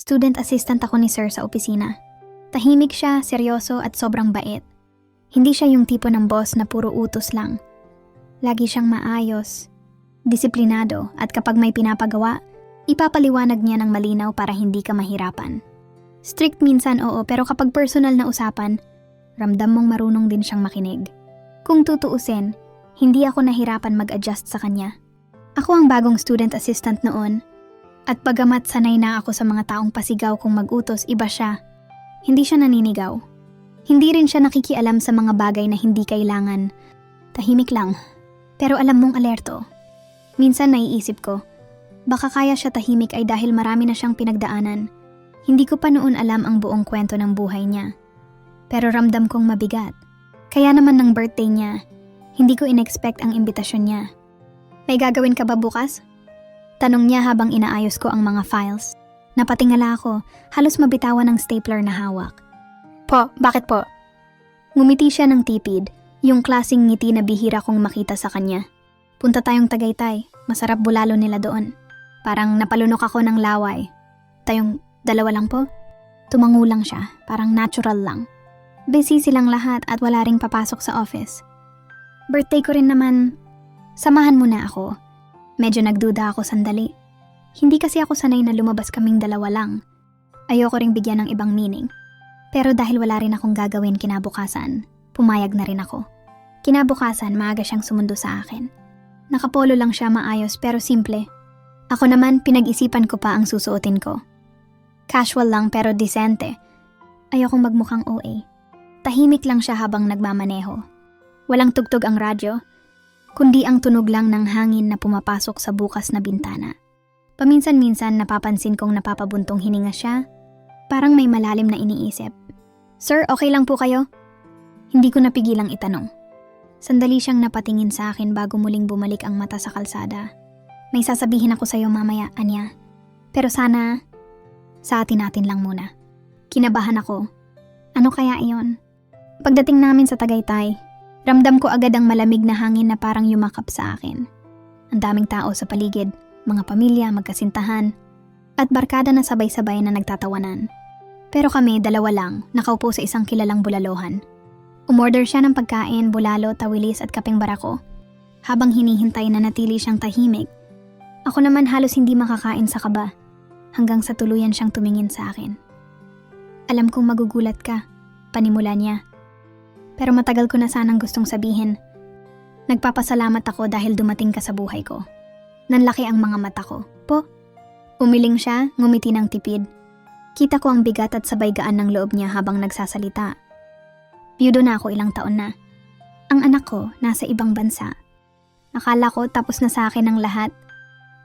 Student assistant ako ni sir sa opisina. Tahimik siya, seryoso at sobrang bait. Hindi siya yung tipo ng boss na puro utos lang. Lagi siyang maayos, disiplinado at kapag may pinapagawa, ipapaliwanag niya ng malinaw para hindi ka mahirapan. Strict minsan oo pero kapag personal na usapan, ramdam mong marunong din siyang makinig. Kung tutuusin, hindi ako nahirapan mag-adjust sa kanya. Ako ang bagong student assistant noon at pagamat sanay na ako sa mga taong pasigaw kung mag-utos, iba siya. Hindi siya naninigaw. Hindi rin siya nakikialam sa mga bagay na hindi kailangan. Tahimik lang. Pero alam mong alerto. Minsan naiisip ko, baka kaya siya tahimik ay dahil marami na siyang pinagdaanan. Hindi ko pa noon alam ang buong kwento ng buhay niya. Pero ramdam kong mabigat. Kaya naman ng birthday niya, hindi ko inexpect ang imbitasyon niya. May gagawin ka ba bukas? Tanong niya habang inaayos ko ang mga files. Napatingala ako, halos mabitawan ng stapler na hawak. Po, bakit po? Ngumiti siya ng tipid, yung klasing ngiti na bihira kong makita sa kanya. Punta tayong Tagaytay, masarap bulalo nila doon. Parang napalunok ako ng laway. Tayong dalawa lang po? Tumango lang siya, parang natural lang. Busy silang lahat at wala ring papasok sa office. Birthday ko rin naman, samahan mo na ako. Medyo nagduda ako sandali. Hindi kasi ako sanay na lumabas kaming dalawa lang. Ayoko ring bigyan ng ibang meaning. Pero dahil wala rin akong gagawin kinabukasan, pumayag na rin ako. Kinabukasan, maaga siyang sumundo sa akin. Nakapolo lang siya maayos pero simple. Ako naman, pinag-isipan ko pa ang susuotin ko. Casual lang pero decente. Ayokong magmukhang OA. Tahimik lang siya habang nagmamaneho. Walang tugtog ang radyo, kundi ang tunog lang ng hangin na pumapasok sa bukas na bintana. Paminsan-minsan napapansin kong napapabuntong hininga siya, parang may malalim na iniisip. Sir, okay lang po kayo? Hindi ko napigilang itanong. Sandali siyang napatingin sa akin bago muling bumalik ang mata sa kalsada. May sasabihin ako sa'yo mamaya, Anya. Pero sana, sa atin natin lang muna. Kinabahan ako. Ano kaya iyon? Pagdating namin sa Tagaytay, ramdam ko agad ang malamig na hangin na parang yumakap sa akin. Ang daming tao sa paligid, mga pamilya, magkasintahan, at barkada na sabay-sabay na nagtatawanan. Pero kami, dalawa lang, nakaupo sa isang kilalang bulalohan. Umorder siya ng pagkain, bulalo, tawilis at kapeng barako. Habang hinihintay na natili siyang tahimik, ako naman halos hindi makakain sa kaba, hanggang sa tuluyan siyang tumingin sa akin. Alam kong magugulat ka, panimula niya. Pero matagal ko na sanang gustong sabihin. Nagpapasalamat ako dahil dumating ka sa buhay ko. Nanlaki ang mga mata ko. Po? Umiling siya, ngumiti ng tipid. Kita ko ang bigat at sabay gaan ng loob niya habang nagsasalita. Biyudo na ako ilang taon na. Ang anak ko nasa ibang bansa. Akala ko tapos na sa akin ang lahat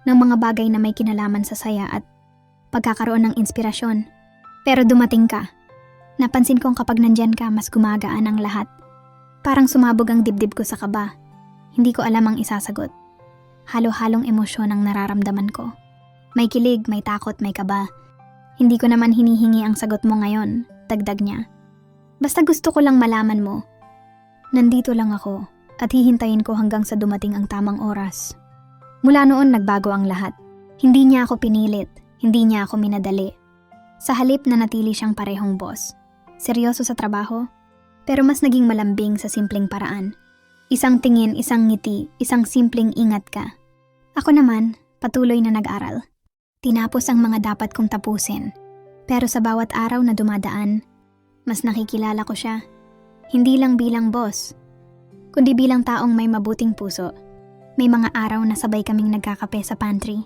ng mga bagay na may kinalaman sa saya at pagkakaroon ng inspirasyon. Pero dumating ka. Napansin kong kapag nandyan ka, mas gumagaan ang lahat. Parang sumabog ang dibdib ko sa kaba. Hindi ko alam ang isasagot. Halo-halong emosyon ang nararamdaman ko. May kilig, may takot, may kaba. Hindi ko naman hinihingi ang sagot mo ngayon, dagdag niya. Basta gusto ko lang malaman mo. Nandito lang ako at hihintayin ko hanggang sa dumating ang tamang oras. Mula noon nagbago ang lahat. Hindi niya ako pinilit, hindi niya ako minadali. Sa halip na natili siyang parehong boss. Seryoso sa trabaho, pero mas naging malambing sa simpleng paraan. Isang tingin, isang ngiti, isang simpleng ingat ka. Ako naman, patuloy na nag-aral. Tinapos ang mga dapat kong tapusin. Pero sa bawat araw na dumadaan, mas nakikilala ko siya. Hindi lang bilang boss, kundi bilang taong may mabuting puso. May mga araw na sabay kaming nagkakape sa pantry.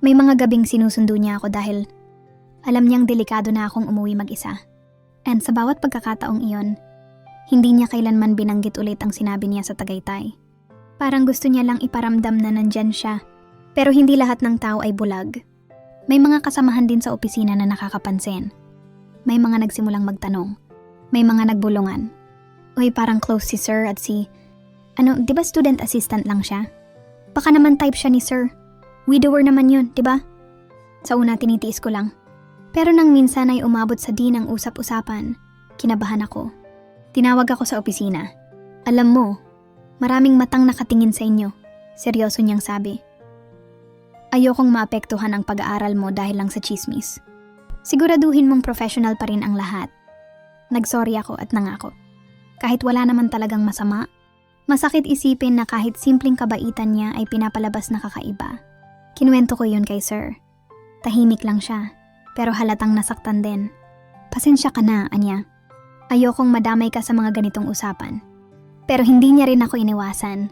May mga gabing sinusundo niya ako dahil alam niyang delikado na akong umuwi mag-isa. And sa bawat pagkakataong iyon, hindi niya kailanman binanggit ulit ang sinabi niya sa Tagaytay. Parang gusto niya lang iparamdam na nandyan siya. Pero hindi lahat ng tao ay bulag. May mga kasamahan din sa opisina na nakakapansin. May mga nagsimulang magtanong. May mga nagbulungan. Uy, parang close si Sir at si... Ano, di ba student assistant lang siya? Baka naman type siya ni Sir. Widower naman yun, di ba? Sa una tinitiis ko lang. Pero nang minsan ay umabot sa din ang usap-usapan, kinabahan ako. Tinawag ako sa opisina. Alam mo, maraming matang nakatingin sa inyo. Seryoso niyang sabi. Ayokong maapektuhan ang pag-aaral mo dahil lang sa chismis. Siguraduhin mong professional pa rin ang lahat. Nagsorry ako at nangako. Kahit wala naman talagang masama, masakit isipin na kahit simpleng kabaitan niya ay pinapalabas na kakaiba. Kinuwento ko yun kay sir. Tahimik lang siya, pero halatang nasaktan din. Pasensya ka na, Anya. Ayokong madamay ka sa mga ganitong usapan. Pero hindi niya rin ako iniwasan.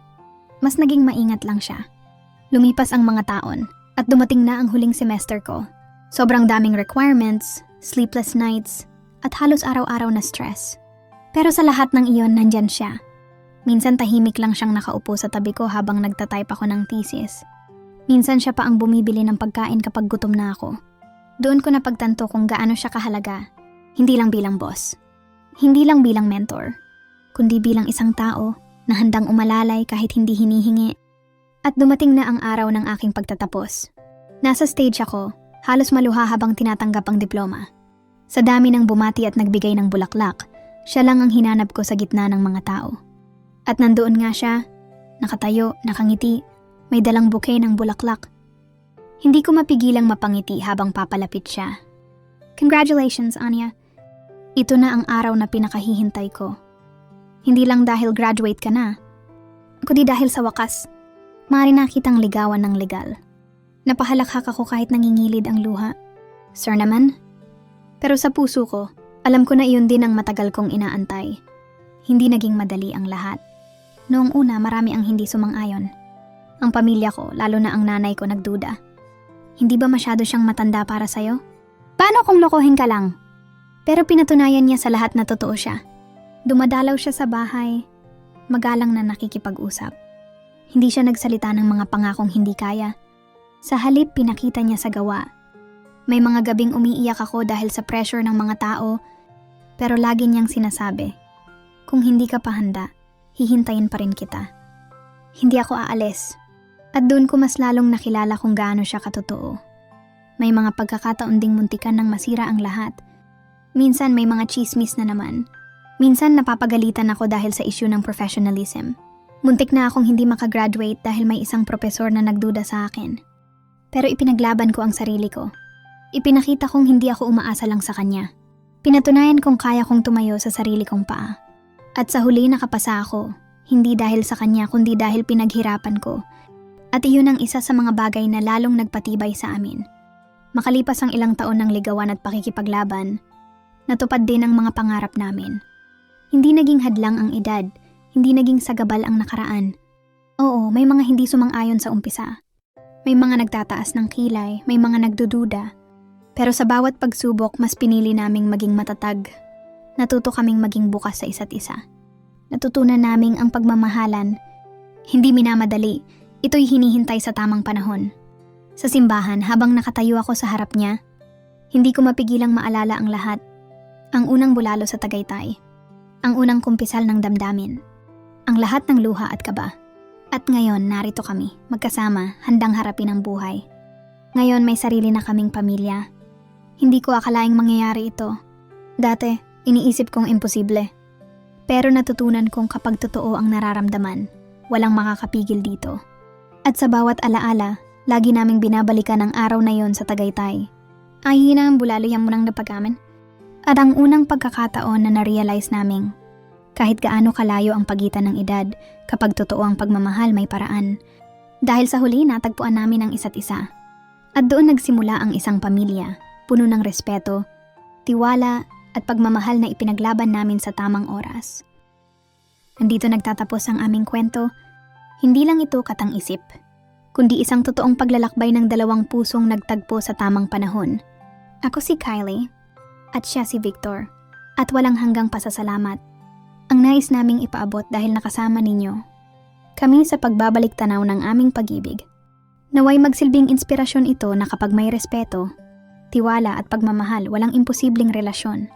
Mas naging maingat lang siya. Lumipas ang mga taon at dumating na ang huling semester ko. Sobrang daming requirements, sleepless nights, at halos araw-araw na stress. Pero sa lahat ng iyon, nandyan siya. Minsan tahimik lang siyang nakaupo sa tabi ko habang nagtatype ako ng thesis. Minsan siya pa ang bumibili ng pagkain kapag gutom na ako. Doon ko napagtanto kung gaano siya kahalaga. Hindi lang bilang boss. Hindi lang bilang mentor. Kundi bilang isang tao na handang umalalay kahit hindi hinihingi. At dumating na ang araw ng aking pagtatapos. Nasa stage ako, halos maluha habang tinatanggap ang diploma. Sa dami ng bumati at nagbigay ng bulaklak, siya lang ang hinanap ko sa gitna ng mga tao. At nandoon nga siya, nakatayo, nakangiti, may dalang bouquet ng bulaklak. Hindi ko mapigilang mapangiti habang papalapit siya. Congratulations, Anya. Ito na ang araw na pinakahihintay ko. Hindi lang dahil graduate ka na, kundi dahil sa wakas, maaari nakitang ligawan ng legal. Napahalakhak ako kahit nangingilid ang luha. Sir naman? Pero sa puso ko, alam ko na iyon din ang matagal kong inaantay. Hindi naging madali ang lahat. Noong una, marami ang hindi sumang-ayon. Ang pamilya ko, lalo na ang nanay ko, nagduda. Hindi ba masyado siyang matanda para sa'yo? Paano kung lokohin ka lang? Pero pinatunayan niya sa lahat na totoo siya. Dumadalaw siya sa bahay, magalang na nakikipag-usap. Hindi siya nagsalita ng mga pangakong hindi kaya. Sa halip, pinakita niya sa gawa. May mga gabing umiiyak ako dahil sa pressure ng mga tao, pero lagi niyang sinasabi, kung hindi ka pa handa, hihintayin pa rin kita. Hindi ako aalis. At doon ko mas lalong nakilala kung gaano siya katotoo. May mga pagkakataon ding muntikan ng masira ang lahat. Minsan may mga chismis na naman. Minsan napapagalitan ako dahil sa issue ng professionalism. Muntik na akong hindi makagraduate dahil may isang propesor na nagduda sa akin. Pero ipinaglaban ko ang sarili ko. Ipinakita kong hindi ako umaasa lang sa kanya. Pinatunayan kong kaya kong tumayo sa sarili kong paa. At sa huli nakapasa ako, hindi dahil sa kanya kundi dahil pinaghirapan ko. At iyon ang isa sa mga bagay na lalong nagpatibay sa amin. Makalipas ang ilang taon ng ligawan at pakikipaglaban, natupad din ang mga pangarap namin. Hindi naging hadlang ang edad, hindi naging sagabal ang nakaraan. Oo, may mga hindi sumang-ayon sa umpisa. May mga nagtataas ng kilay, may mga nagdududa. Pero sa bawat pagsubok, mas pinili naming maging matatag. Natuto kaming maging bukas sa isa't isa. Natutunan naming ang pagmamahalan. Hindi minamadali, ito'y hinihintay sa tamang panahon. Sa simbahan, habang nakatayo ako sa harap niya, hindi ko mapigilang maalala ang lahat. Ang unang bulalo sa Tagaytay. Ang unang kumpisal ng damdamin. Ang lahat ng luha at kaba. At ngayon, narito kami, magkasama, handang harapin ang buhay. Ngayon may sarili na kaming pamilya. Hindi ko akalaing mangyayari ito. Dati, iniisip kong imposible. Pero natutunan kong kapag totoo ang nararamdaman, walang makakapigil dito. At sa bawat alaala, lagi naming binabalikan ang araw na yon sa Tagaytay. Ay na ang bulalo yan mo nang napagaman. At ang unang pagkakataon na na-realize naming, kahit gaano kalayo ang pagitan ng edad, kapag totoo ang pagmamahal may paraan. Dahil sa huli natagpuan namin ang isa't isa. At doon nagsimula ang isang pamilya, puno ng respeto, tiwala at pagmamahal na ipinaglaban namin sa tamang oras. Nandito nagtatapos ang aming kwento. Hindi lang ito katang isip, kundi isang totoong paglalakbay ng dalawang pusong nagtagpo sa tamang panahon. Ako si Kylie, at siya si Victor, at walang hanggang pasasalamat. Ang nais naming ipaabot dahil nakasama ninyo. Kami sa pagbabalik tanaw ng aming pag-ibig. Naway magsilbing inspirasyon ito na kapag may respeto, tiwala at pagmamahal walang imposibleng relasyon.